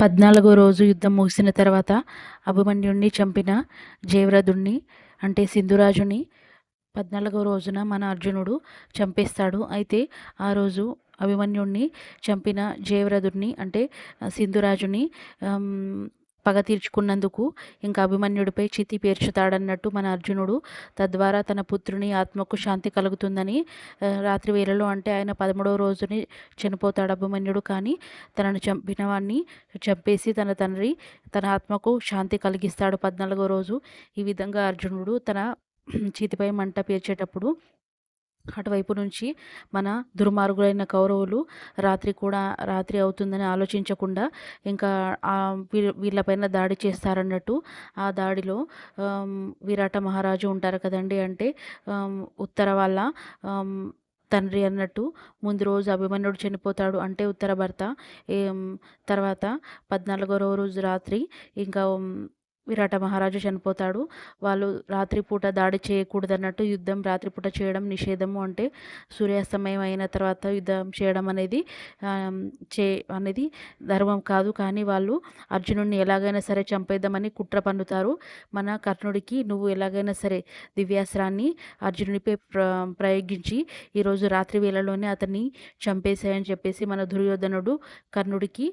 పద్నాలుగో రోజు యుద్ధం ముగిసిన తర్వాత అభిమన్యుణ్ణి చంపిన జయవ్రథుణ్ణి అంటే సింధురాజుని పద్నాలుగో రోజున మన అర్జునుడు చంపేస్తాడు. అయితే ఆ రోజు అభిమన్యుణ్ణి చంపిన జయవ్రథుడిని అంటే సింధురాజుని పగ తీర్చుకున్నందుకు ఇంకా అభిమన్యుడిపై చితి పేర్చుతాడన్నట్టు మన అర్జునుడు తద్వారా తన పుత్రుని ఆత్మకు శాంతి కలుగుతుందని రాత్రి వేళలో అంటే ఆయన పదమూడవ రోజుని చనిపోతాడు అభిమన్యుడు. కానీ తనను చంపిన వాడిని చంపేసి తన తండ్రి తన ఆత్మకు శాంతి కలిగిస్తాడు పద్నాలుగో రోజు. ఈ విధంగా అర్జునుడు తన చేతిపై మంట పేర్చేటప్పుడు అటువైపు నుంచి మన దుర్మార్గులైన కౌరవులు రాత్రి కూడా రాత్రి అవుతుందని ఆలోచించకుండా ఇంకా వీళ్ళపైన దాడి చేస్తారన్నట్టు ఆ దాడిలో విరాట మహారాజు ఉంటారు కదండి అంటే ఉత్తర వాళ్ళ తండ్రి అన్నట్టు ముందు రోజు అభిమన్యుడు చనిపోతాడు అంటే ఉత్తర భర్త తర్వాత పద్నాలుగో రోజు రాత్రి ఇంకా విరాట మహారాజు చనిపోతాడు. వాళ్ళు రాత్రిపూట దాడి చేయకూడదన్నట్టు యుద్ధం రాత్రిపూట చేయడం నిషేధము అంటే సూర్యాస్తమయం అయిన తర్వాత యుద్ధం చేయడం అనేది చే అనేది ధర్మం కాదు. కానీ వాళ్ళు అర్జునుడిని ఎలాగైనా సరే చంపేద్దామని కుట్ర పన్నుతారు. మన కర్ణుడికి నువ్వు ఎలాగైనా సరే దివ్యాస్త్రాన్ని అర్జునుడిపై ప్ర ప్రయోగించి ఈరోజు రాత్రి వేళలోనే అతన్ని చంపేశాయని చెప్పేసి మన దుర్యోధనుడు కర్ణుడికి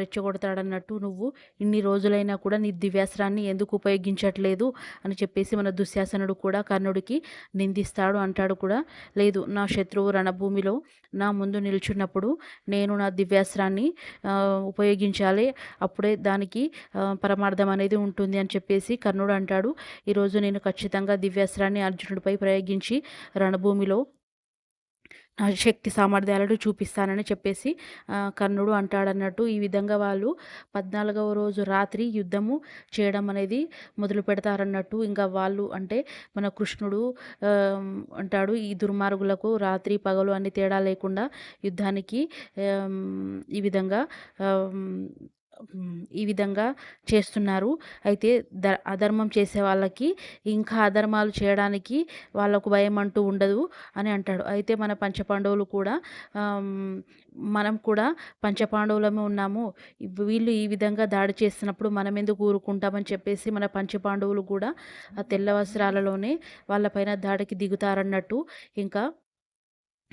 రెచ్చగొడతాడన్నట్టు నువ్వు ఇన్ని రోజులైనా కూడా నీ దివ్యాస్త్ర అస్త్రాన్ని ఎందుకు ఉపయోగించట్లేదు అని చెప్పేసి మన దుశ్శాసనుడు కూడా కర్ణుడికి నిందిస్తాడు అంటాడు కూడా. లేదు నా శత్రువు రణభూమిలో నా ముందు నిల్చున్నప్పుడు నేను నా దివ్యాస్త్రాన్ని ఉపయోగించాలి. అప్పుడే దానికి పరమార్థం అనేది ఉంటుంది అని చెప్పేసి కర్ణుడు అంటాడు. ఈరోజు నేను ఖచ్చితంగా దివ్యాస్త్రాన్ని అర్జునుడిపై ప్రయోగించి రణభూమిలో నా శక్తి సామర్థ్యాలను చూపిస్తానని చెప్పేసి కర్ణుడు అంటాడన్నట్టు ఈ విధంగా వాళ్ళు పద్నాలుగవ రోజు రాత్రి యుద్ధము చేయడం అనేది మొదలు పెడతారన్నట్టు ఇంకా వాళ్ళు అంటే మన కృష్ణుడు అంటాడు ఈ దుర్మార్గులకు రాత్రి పగలు అన్ని తేడా లేకుండా యుద్ధానికి ఈ విధంగా ఈ విధంగా చేస్తున్నారు. అయితే ద అధర్మం చేసే వాళ్ళకి ఇంకా అధర్మాలు చేయడానికి వాళ్ళకు భయం అంటూ ఉండదు అని అంటాడు. అయితే మన పంచపాండవులు కూడా మనం కూడా పంచపాండవులమే ఉన్నాము. వీళ్ళు ఈ విధంగా దాడి చేస్తున్నప్పుడు మనం ఎందుకు ఊరుకుంటామని చెప్పేసి మన పంచపాండవులు కూడా ఆ తెల్ల వస్త్రాలలోనే వాళ్ళపైన దాడికి దిగుతారన్నట్టు ఇంకా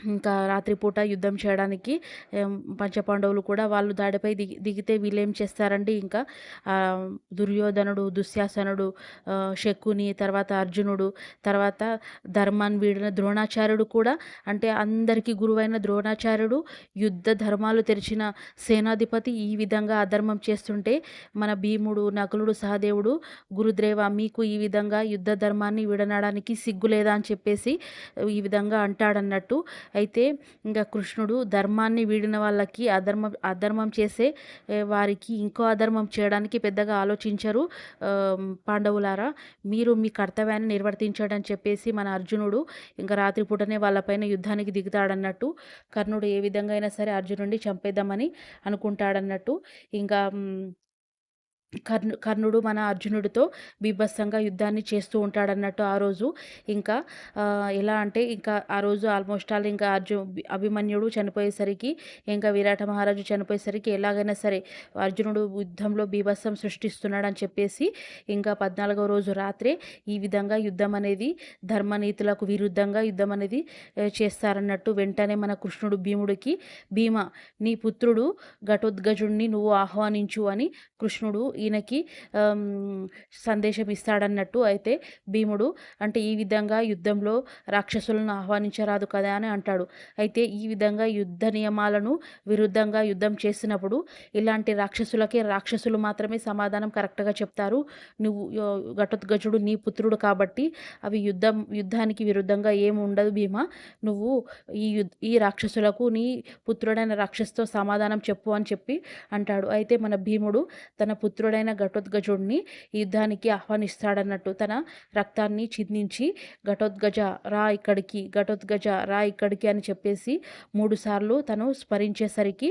ఇంకా రాత్రిపూట యుద్ధం చేయడానికి పంచపాండవులు కూడా వాళ్ళు దాడిపై దిగి దిగితే వీళ్ళేం చేస్తారండి? ఇంకా దుర్యోధనుడు దుశ్శాసనుడు శకుని తర్వాత అర్జునుడు తర్వాత ధర్మాన్ని వీడిన ద్రోణాచార్యుడు కూడా అంటే అందరికీ గురువైన ద్రోణాచార్యుడు యుద్ధ ధర్మాలు తెరిచిన సేనాధిపతి ఈ విధంగా అధర్మం చేస్తుంటే మన భీముడు నకులుడు సహదేవుడు గురుద్రేవ మీకు ఈ విధంగా యుద్ధ ధర్మాన్ని విడనడానికి సిగ్గు లేదా అని చెప్పేసి ఈ విధంగా అంటాడన్నట్టు అయితే ఇంకా కృష్ణుడు ధర్మాన్ని వీడిన వాళ్ళకి అధర్మం అధర్మం చేసే వారికి ఇంకో అధర్మం చేయడానికి పెద్దగా ఆలోచించరు పాండవులారా. మీరు మీ కర్తవ్యాన్ని నిర్వర్తించాడని చెప్పేసి మన అర్జునుడు ఇంకా రాత్రిపూటనే వాళ్ళపైన యుద్ధానికి దిగుతాడన్నట్టు కర్ణుడు ఏ విధంగా అయినా సరే అర్జునుడిని చంపేద్దామని అనుకుంటాడన్నట్టు. ఇంకా కర్ణు కర్ణుడు మన అర్జునుడితో బీభత్సంగా యుద్ధాన్ని చేస్తూ ఉంటాడన్నట్టు ఆ రోజు. ఇంకా ఎలా అంటే ఇంకా ఆ రోజు ఆల్మోస్ట్ ఆల్ ఇంకా అర్జు అభిమన్యుడు చనిపోయేసరికి ఇంకా విరాట మహారాజు చనిపోయేసరికి ఎలాగైనా సరే అర్జునుడు యుద్ధంలో బీభత్సం సృష్టిస్తున్నాడని చెప్పేసి ఇంకా పద్నాలుగవ రోజు రాత్రే ఈ విధంగా యుద్ధం అనేది ధర్మనీతులకు విరుద్ధంగా యుద్ధం అనేది చేస్తారన్నట్టు వెంటనే మన కృష్ణుడు భీముడికి భీమ నీ పుత్రుడు ఘటోద్గజుడిని నువ్వు ఆహ్వానించు అని కృష్ణుడు ఈయనకి సందేశం ఇస్తాడన్నట్టు అయితే భీముడు అంటే ఈ విధంగా యుద్ధంలో రాక్షసులను ఆహ్వానించరాదు కదా అని అంటాడు. అయితే ఈ విధంగా యుద్ధ నియమాలను విరుద్ధంగా యుద్ధం చేసినప్పుడు ఇలాంటి రాక్షసులకే రాక్షసులు మాత్రమే సమాధానం కరెక్ట్గా చెప్తారు. నువ్వు ఘటోద్గజుడు నీ పుత్రుడు కాబట్టి అవి యుద్ధం యుద్ధానికి విరుద్ధంగా ఏమి ఉండదు భీమా. నువ్వు ఈ ఈ రాక్షసులకు నీ పుత్రుడైన రాక్షసుతో సమాధానం చెప్పు అని చెప్పి అంటాడు. అయితే మన భీముడు తన పుత్రుడు పుత్రుడైన ఘటోద్గజుడిని యుద్ధానికి ఆహ్వానిస్తాడన్నట్టు తన రక్తాన్ని చిందించి ఘటోద్గజ రా ఇక్కడికి ఘటోద్గజ రా ఇక్కడికి అని చెప్పేసి మూడుసార్లు తను స్మరించేసరికి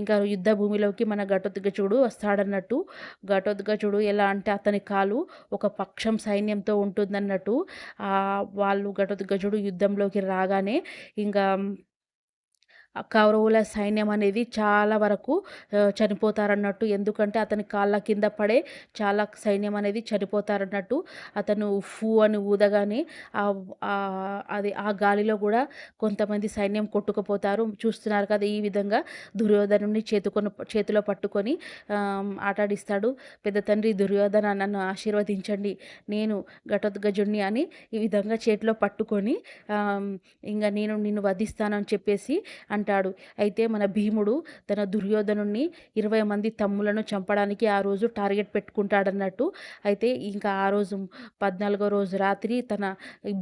ఇంకా యుద్ధ భూమిలోకి మన ఘటోద్గజుడు వస్తాడన్నట్టు ఘటోద్గజుడు ఎలా అంటే అతని కాలు ఒక పక్షం సైన్యంతో ఉంటుందన్నట్టు వాళ్ళు ఘటోద్గజుడు యుద్ధంలోకి రాగానే ఇంకా కౌరవుల సైన్యం అనేది చాలా వరకు చనిపోతారన్నట్టు. ఎందుకంటే అతని కాళ్ళ కింద పడే చాలా సైన్యం అనేది చనిపోతారన్నట్టు. అతను ఉఫ్ఫు అని ఊదగానే అది ఆ గాలిలో కూడా కొంతమంది సైన్యం కొట్టుకుపోతారు. చూస్తున్నారు కదా! ఈ విధంగా దుర్యోధనుని చేతుకొని చేతిలో పట్టుకొని ఆటాడిస్తాడు. పెద్ద తండ్రి దుర్యోధన నన్ను ఆశీర్వదించండి. నేను ఘటోద్గజుణ్ణి అని ఈ విధంగా చేతిలో పట్టుకొని ఇంకా నేను నిన్ను వధిస్తానని చెప్పేసి అంటాడు. అయితే మన భీముడు తన దుర్యోధను ఇరవై మంది తమ్ములను చంపడానికి ఆ రోజు టార్గెట్ పెట్టుకుంటాడన్నట్టు. అయితే ఇంకా ఆ రోజు 14 రోజు రాత్రి తన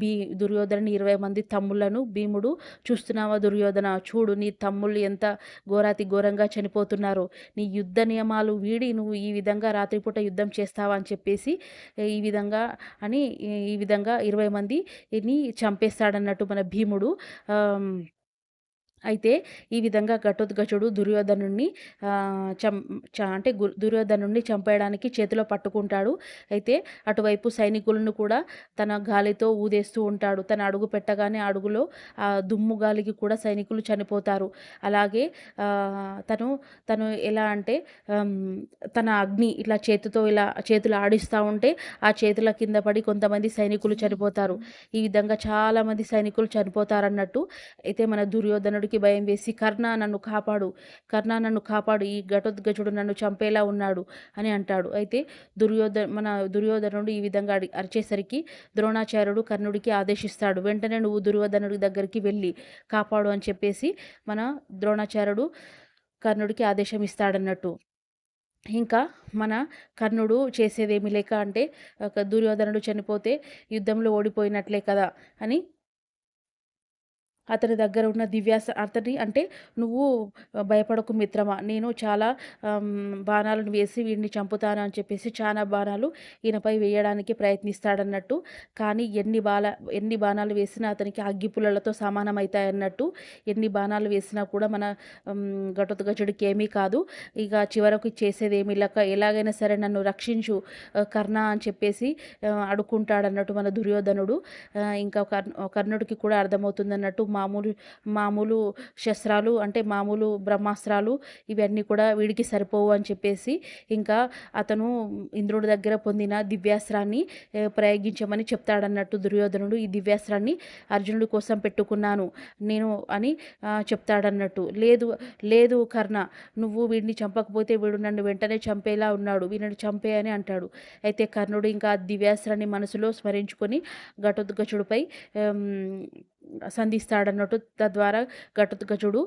భీ దుర్యోధనుని 20 మంది తమ్ములను భీముడు చూస్తున్నావా దుర్యోధన చూడు నీ తమ్ముళ్ళు ఎంత ఘోరాతి ఘోరంగా చనిపోతున్నారో. నీ యుద్ధ నియమాలు వీడి నువ్వు ఈ విధంగా రాత్రిపూట యుద్ధం చేస్తావా అని చెప్పేసి ఈ విధంగా అని ఈ విధంగా 20 మందిని చంపేస్తాడన్నట్టు మన భీముడు. అయితే ఈ విధంగా ఘటోద్ఘటుడు దుర్యోధను చం అంటే దుర్యోధను చంపేయడానికి చేతిలో పట్టుకుంటాడు. అయితే అటువైపు సైనికులను కూడా తన గాలితో ఊదేస్తూ ఉంటాడు. తను అడుగు పెట్టగానే అడుగులో ఆ దుమ్ము గాలికి కూడా సైనికులు చనిపోతారు. అలాగే తను తను ఎలా అంటే తన అగ్ని ఇట్లా చేతితో ఇలా చేతులు ఆడిస్తూ ఉంటే ఆ చేతుల కింద పడి కొంతమంది సైనికులు చనిపోతారు. ఈ విధంగా చాలామంది సైనికులు చనిపోతారన్నట్టు. అయితే మన దుర్యోధనుడికి భయం వేసి కర్ణ నన్ను కాపాడు. కర్ణ నన్ను కాపాడు. ఈ ఘటోద్గజుడు నన్ను చంపేలా ఉన్నాడు అని అంటాడు. అయితే దుర్యోధ మన దుర్యోధనుడు ఈ విధంగా అరిచేసరికి ద్రోణాచార్యుడు కర్ణుడికి ఆదేశిస్తాడు. వెంటనే నువ్వు దుర్యోధనుడి దగ్గరికి వెళ్ళి కాపాడు అని చెప్పేసి మన ద్రోణాచార్యుడు కర్ణుడికి ఆదేశం ఇస్తాడన్నట్టు. ఇంకా మన కర్ణుడు చేసేదేమి లేక అంటే ఒక దుర్యోధనుడు చనిపోతే యుద్ధంలో ఓడిపోయినట్లే కదా! అని అతని దగ్గర ఉన్న దివ్యాస అతని అంటే నువ్వు భయపడకు మిత్రమా నేను చాలా బాణాలను వేసి వీడిని చంపుతాను అని చెప్పేసి చాలా బాణాలు ఈయనపై వేయడానికి ప్రయత్నిస్తాడన్నట్టు. కానీ ఎన్ని బాల ఎన్ని బాణాలు వేసినా అతనికి అగ్గిపుల్లలతో సమానమవుతాయన్నట్టు ఎన్ని బాణాలు వేసినా కూడా మన హ్మ్, ఏమీ కాదు. ఇక చివరకు చేసేదేమీ లేక ఎలాగైనా సరే నన్ను రక్షించు కర్ణ అని చెప్పేసి అడుక్కుంటాడన్నట్టు మన దుర్యోధనుడు. ఇంకా కర్ణుడికి కూడా అర్థమవుతుందన్నట్టు మామూలు మామూలు శస్త్రాలు అంటే మామూలు బ్రహ్మాస్త్రాలు ఇవన్నీ కూడా వీడికి సరిపోవు అని చెప్పేసి ఇంకా అతను ఇంద్రుడి దగ్గర పొందిన దివ్యాస్త్రాన్ని ప్రయోగించమని చెప్తాడన్నట్టు దుర్యోధనుడు. ఈ దివ్యాస్త్రాన్ని అర్జునుడి కోసం పెట్టుకున్నాను నేను అని చెప్తాడన్నట్టు. లేదు లేదు కర్ణ నువ్వు వీడిని చంపకపోతే వీడు నన్ను వెంటనే చంపేలా ఉన్నాడు. వీడిని చంపే అని అంటాడు. అయితే కర్ణుడు ఇంకా దివ్యాస్త్రాన్ని మనసులో స్మరించుకొని ఘటోద్గచుడిపై సంధిస్తాడు సంధిస్తాడన్నట్టు. తద్వారా ఘటోత్కచుడు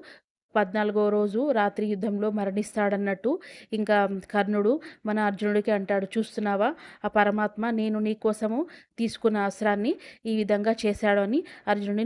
14వ రోజు రాత్రి యుద్ధంలో మరణిస్తాడన్నట్టు. ఇంకా కర్ణుడు మన అర్జునుడికి అంటాడు చూస్తున్నావా ఆ పరమాత్మ నేను నీ కోసము తీసుకున్న అస్త్రాన్ని ఈ విధంగా చేశాడు అని అర్జునుడిని